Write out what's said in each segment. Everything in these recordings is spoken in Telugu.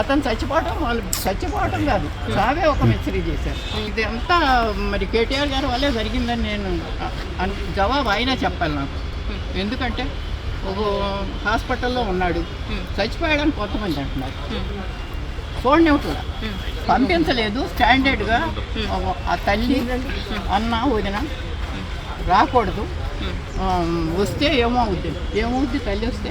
అతను చచ్చిపోవటం వాళ్ళు చచ్చిపోవటం కాదు. సావే ఒక మిస్త్రీ చేశారు. ఇది అంతా మరి కేటీఆర్ గారి వల్లే జరిగిందని నేను జవాబు అయినా చెప్పాలి నాకు. ఎందుకంటే ఒక హాస్పిటల్లో ఉన్నాడు. చచ్చిపోయాడని కొంతమంది అంటున్నారు. చూడండి కూడా. పంపించలేదు. స్టాండర్డ్గా ఆ తల్లి అన్న వదిన రాకూడదు. వస్తే వస్తే ఏమవుద్ది? ఏమవుద్ది తల్లి వస్తే?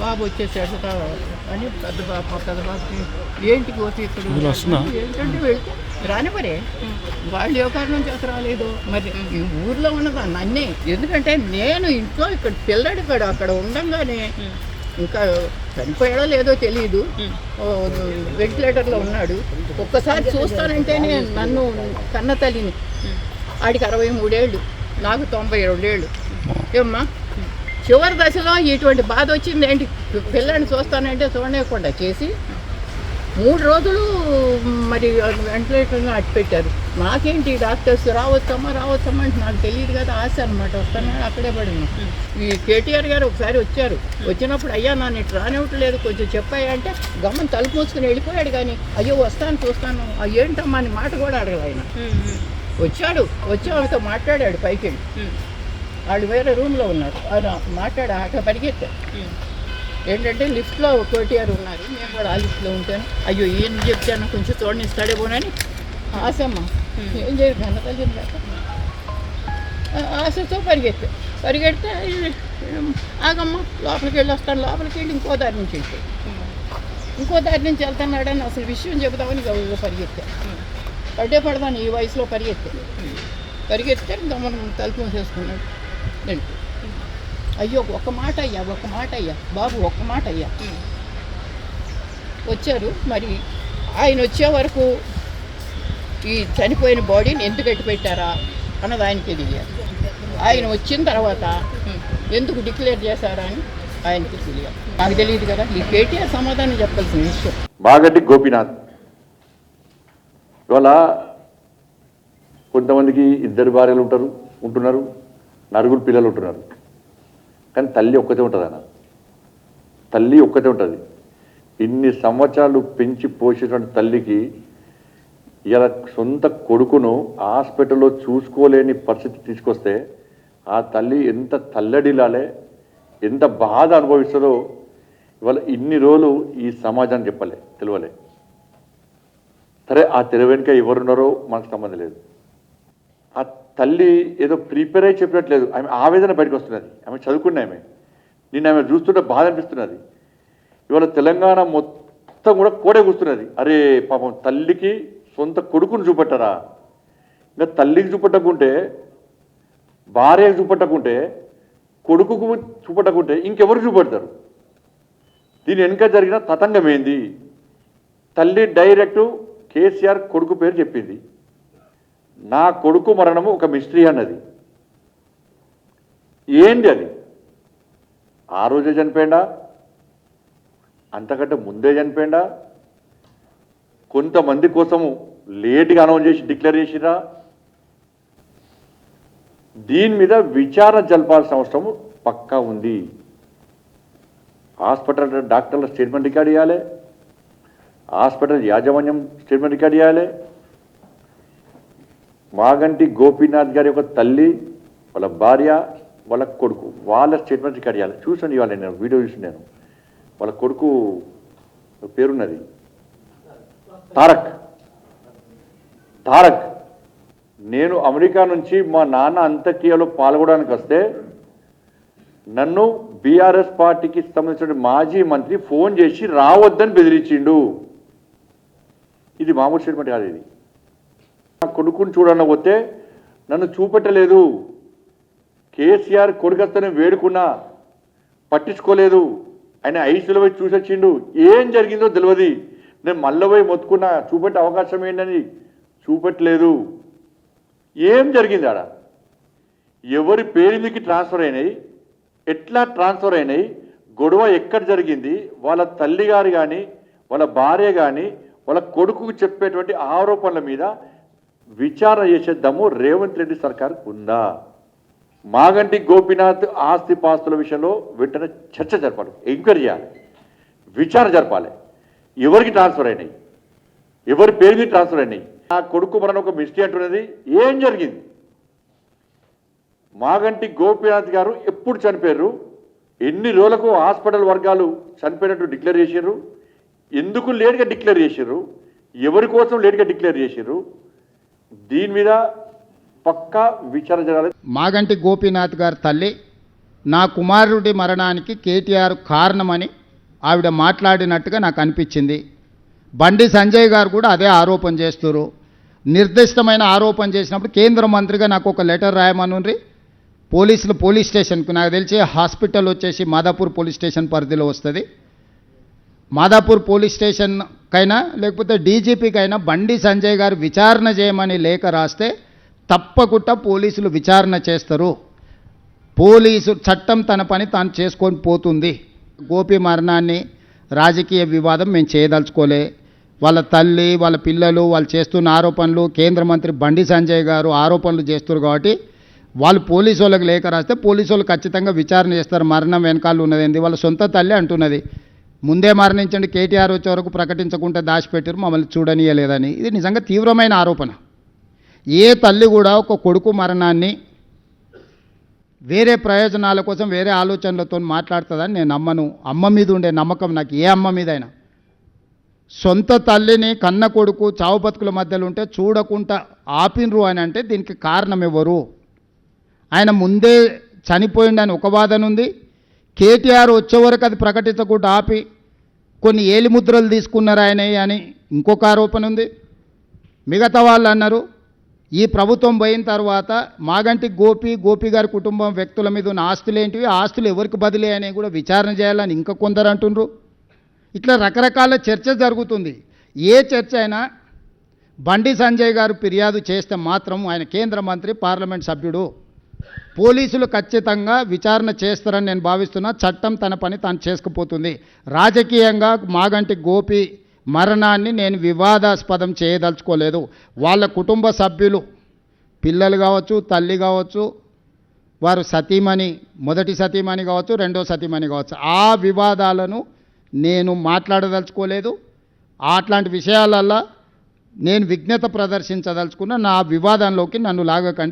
బాబు వచ్చేసాడు అని పెద్ద బాబు పెద్ద బాబుకి ఏంటి కోసి ఇక్కడ? ఏంటంటే వెళ్తే రాని మరే వాళ్ళు ఏ కారణం చేత రాలేదు? మరి ఈ ఊర్లో ఉన్నదా నన్నే ఎందుకంటే నేను ఇంట్లో ఇక్కడ పిల్లడు ఇక్కడ అక్కడ ఉండంగానే ఇంకా చనిపోయాడో లేదో తెలియదు వెంటిలేటర్లో ఉన్నాడు. ఒక్కసారి చూస్తానంటేనే నన్ను కన్న తల్లిని. ఆడికి అరవై మూడేళ్ళు నాకు తొంభై రెండేళ్ళు. ఏమ్మా? చివరి దశలో ఇటువంటి బాధ వచ్చింది ఏంటి? పిల్లని చూస్తానంటే చూడలేకుండా చేసి మూడు రోజులు మరి వెంటిలేటర్గా అట్టు పెట్టారు నాకేంటి డాక్టర్స్ రావచ్చమ్మా రావచ్చమ్మా అంటే నాకు తెలియదు కదా ఆశ అనమాట వస్తాను అక్కడే పడింది. ఈ కేటీఆర్ గారు ఒకసారి వచ్చారు. వచ్చినప్పుడు అయ్యా నన్ను ఇటు రానివ్వట్లేదు కొంచెం చెప్పాయా అంటే గమ్మని తలుపు మూసుకుని వెళ్ళిపోయాడు కానీ అయ్యో వస్తాను చూస్తాను. ఏంటమ్మా అని మాట కూడా అడగదు ఆయన. వచ్చాడు వచ్చి ఆమెతో మాట్లాడాడు పైకి వాళ్ళు వేరే రూమ్లో ఉన్నారు. ఆయన మాట్లాడి అక్కడ పరిగెత్తారు. ఏంటంటే లిఫ్ట్లో కోటిఆర్ ఉన్నారు. నేను కూడా ఆ లిఫ్ట్లో ఉంటాను. అయ్యో ఏం చెప్తాను కొంచెం చూడని ఇస్తాడేమోనని ఆశమ్మ. ఏం చేయరు ఘనతలు ఆశతో పరిగెత్తా పరిగెడితే ఆగమ్మ లోపలికి వెళ్ళి వస్తాను. లోపలికి వెళ్ళి ఇంకో దారి నుంచి వెళ్ళిపోయి ఇంకో దారి నుంచి వెళ్తున్నాడని అసలు విషయం చెబుదామని గౌరవ పరిగెత్తా. పడ్డే పడదాను ఈ వయసులో పరిగెత్తా. పరిగెత్తే గమనం తలుపు మూసేసుకున్నాడు. వెళ్ళిపోయి అయ్యో ఒక మాట అయ్యా ఒక మాట అయ్యా బాబు ఒక్క మాట అయ్యా వచ్చారు. మరి ఆయన వచ్చే వరకు ఈ చనిపోయిన బాడీని ఎందుకు ఎట్టు పెట్టారా అన్నది ఆయనకి తెలియదు ఆయన వచ్చిన తర్వాత ఎందుకు డిక్లేర్ చేశారా అని ఆయనకి తెలియదు నాకు తెలియదు కదా. ఈ కేటీఆర్ సమాధానం చెప్పాల్సిన విషయం. బాగంటి గోపీనాథ్. ఇవాళ కొంతమందికి ఇద్దరు భార్యలు ఉంటారు ఉంటున్నారు. నలుగురు పిల్లలు ఉంటున్నారు. కానీ తల్లి ఒక్కతే ఉంటుంది అన్న. తల్లి ఒక్కతే ఉంటుంది. ఇన్ని సంవత్సరాలు పెంచి పోషించినటువంటి తల్లికి ఇలా సొంత కొడుకును హాస్పిటల్లో చూసుకోలేని పరిస్థితి తీసుకొస్తే ఆ తల్లి ఎంత తల్లడిలాలే ఎంత బాధ అనుభవిస్తుందో ఇవాళ ఇన్ని రోజులు ఈ సమాజాన్ని చెప్పలే తెలియలే సరే ఆ తెర వెనుక ఎవరున్నారో మనకు సంబంధం లేదు. ఆ తల్లి ఏదో ప్రిపేర్ అయి చెప్పినట్లేదు. ఆమె ఆవేదన బయటకు వస్తున్నది. ఆమె చదువుకున్న ఆమె. నిన్న ఆమె చూస్తుంటే బాధ అనిపిస్తున్నది. ఇవాళ తెలంగాణ మొత్తం కూడా కోడే కూస్తున్నది. అరే పాపం తల్లికి సొంత కొడుకును చూపెట్టరా? ఇంకా తల్లికి చూపెట్టకుంటే భార్యకు చూపెట్టకుంటే కొడుకుకు చూపెట్టకుంటే ఇంకెవరు చూపెడతారు? దీని వెనుక జరిగిన తతంగం ఏంది? తల్లి డైరెక్ట్ కేసీఆర్ కొడుకు పేరు చెప్పింది. నా కొడుకు మరణము ఒక మిస్టరీ అన్నది. ఏంటి అది? ఆ రోజే చనిపోయిందా అంతకంటే ముందే చనిపోయిందా కొంతమంది కోసము లేట్గా అనౌన్స్ చేసి డిక్లేర్ చేసిరా దీని మీద విచారణ జరపాల్సిన అవసరం పక్కా ఉంది. హాస్పిటల్ డాక్టర్ల స్టేట్మెంట్ రికార్డ్ చేయాలి. హాస్పిటల్ యాజమాన్యం స్టేట్మెంట్ రికార్డ్ చేయాలి. మాగంటి గోపీనాథ్ గారి యొక్క తల్లి వాళ్ళ భార్య వాళ్ళ కొడుకు వాళ్ళ స్టేట్మెంట్ రికార్డ్ చేయాలి. చూసాను ఇవాళ నేను వీడియో చూసినాను వాళ్ళ కొడుకు పేరున్నది? తారక్. తారక్. నేను అమెరికా నుంచి మా నాన్న అంత్యక్రియలో పాల్గొనడానికి వస్తే నన్ను బీఆర్ఎస్ పార్టీకి సంబంధించిన మాజీ మంత్రి ఫోన్ చేసి రావద్దని బెదిరించిండు. ఇది మామూలు స్టేట్మెంట్ కాదు ఇది. నా కొడుకుని చూడన్న పోతే నన్ను చూపెట్టలేదు. కేసీఆర్ కొడుకస్తనే వేడుకున్నా పట్టించుకోలేదు. ఆయన ఐసీలో పోయి చూసొచ్చిండు. ఏం జరిగిందో తెలియదు నేను మళ్ళీ పోయి మొత్తుకున్నా చూపెట్టే అవకాశం ఏంటని చూపెట్టలేదు. ఏం జరిగింది ఆడ? ఎవరి పేరు మీదకి ట్రాన్స్ఫర్ అయినాయి? ఎట్లా ట్రాన్స్ఫర్ అయినాయి? గొడవ ఎక్కడ జరిగింది? వాళ్ళ తల్లిగారు కానీ వాళ్ళ భార్య కానీ వాళ్ళ కొడుకుకు చెప్పేటువంటి ఆరోపణల మీద విచారణ చేసే దమ్ము రేవంత్ రెడ్డి సర్కార్కు ఉందా? మాగంటి గోపీనాథ్ ఆస్తి పాస్తుల విషయంలో వెంటనే చర్చ జరపాలి ఎంక్వైరీ చేయాలి విచారణ జరపాలి. ఎవరికి ట్రాన్స్ఫర్ అయినాయి? ఎవరి పేరు మీద ట్రాన్స్ఫర్ అయినాయి? నా కొడుకు మరణ ఒక మిస్టీ అంటున్నది ఏం జరిగింది? మాగంటి గోపీనాథ్ గారు ఎప్పుడు చనిపోయారు? ఎన్ని రోజులకు హాస్పిటల్ వర్గాలు చనిపోయినట్టు డిక్లేర్ చేశారు ఎందుకు లేట్గా డిక్లేర్ చేశారు ఎవరి కోసం లేట్గా డిక్లేర్ చేశారు దీని మీద పక్కా విచారణ జరగాలి. మాగంటి గోపీనాథ్ గారి తల్లి నా కుమారుడి మరణానికి కేటీఆర్ కారణమని ఆవిడ మాట్లాడినట్టుగా నాకు అనిపించింది. బండి సంజయ్ గారు కూడా అదే ఆరోపణ చేస్తున్నారు నిర్దిష్టమైన ఆరోపణ చేసినప్పుడు కేంద్ర మంత్రిగా నాకు ఒక లెటర్ రాయమనుండ్రి. పోలీసులు పోలీస్ స్టేషన్కు నాకు తెలిసి హాస్పిటల్ వచ్చేసి మాదాపూర్ పోలీస్ స్టేషన్ పరిధిలో వస్తుంది. మాదాపూర్ పోలీస్ స్టేషన్ కైనా లేకపోతే డీజీపీకైనా బండి సంజయ్ గారు విచారణ చేయమని లేఖ రాస్తే తప్పకుండా పోలీసులు విచారణ చేస్తారు. పోలీసు చట్టం తన పని తాను చేసుకొని పోతుంది. గోపి మరణాన్ని రాజకీయ వివాదం మేము చేయదలుచుకోలే. వాళ్ళ తల్లి వాళ్ళ పిల్లలు వాళ్ళు చేస్తున్న ఆరోపణలు కేంద్ర మంత్రి బండి సంజయ్ గారు ఆరోపణలు చేస్తున్నారు కాబట్టి వాళ్ళు పోలీసు వాళ్ళకి లేఖ రాస్తే పోలీసు వాళ్ళు ఖచ్చితంగా విచారణ చేస్తారు. మరణం వెనకాల ఉన్నది వాళ్ళ సొంత తల్లి అంటున్నది. ముందే మరణించండి కేటీఆర్ వచ్చే వరకు ప్రకటించకుండా దాచిపెట్టారు మమ్మల్ని చూడనీయలేదని. ఇది నిజంగా తీవ్రమైన ఆరోపణ. ఏ తల్లి కూడా ఒక కొడుకు మరణాన్ని వేరే ప్రయోజనాల కోసం వేరే ఆలోచనలతో మాట్లాడుతుందని నేను నమ్మను. అమ్మ మీద ఉండే నమ్మకం నాకు ఏ అమ్మ మీదైనా. సొంత తల్లిని కన్న కొడుకు చావు బతుకుల మధ్యలో ఉంటే చూడకుండా ఆపినరు అని అంటే దీనికి కారణం ఎవరు? ఆయన ముందే చనిపోయిండని ఒక వాదన ఉంది. కేటీఆర్ వచ్చేవరకు అది ప్రకటించకుండా ఆపి కొన్ని ఏలిముద్రలు తీసుకున్నారు ఆయన అని ఇంకొక ఆరోపణ ఉంది. మిగతా వాళ్ళు అన్నారు ఈ ప్రభుత్వం పోయిన తర్వాత మాగంటి గోపి గోపి గారి కుటుంబం వ్యక్తుల మీద ఉన్న ఆస్తులు ఏంటివి? ఆస్తులు ఎవరికి బదిలీ అని కూడా విచారణ చేయాలని ఇంకా కొందరు అంటుండ్రు. ఇట్లా రకరకాల చర్చ జరుగుతుంది. ఏ చర్చ అయినా బండి సంజయ్ గారు ఫిర్యాదు చేస్తే మాత్రం ఆయన కేంద్ర మంత్రి పార్లమెంట్ సభ్యుడు పోలీసులు ఖచ్చితంగా విచారణ చేస్తారని నేను భావిస్తున్నా. చట్టం తన పని తాను చేసుకుపోతుంది. రాజకీయంగా మాగంటి గోపి మరణాన్ని నేను వివాదాస్పదం చేయదలుచుకోలేదు. వాళ్ళ కుటుంబ సభ్యులు పిల్లలు కావచ్చు తల్లి కావచ్చు వారు సతీమణి మొదటి సతీమణి కావచ్చు రెండో సతీమణి కావచ్చు. ఆ వివాదాలను నేను మాట్లాడదలుచుకోలేదు. అట్లాంటి విషయాలల్లో నేను విఘ్నత ప్రదర్శించదలుచుకున్న. నా వివాదంలోకి నన్ను లాగకండి.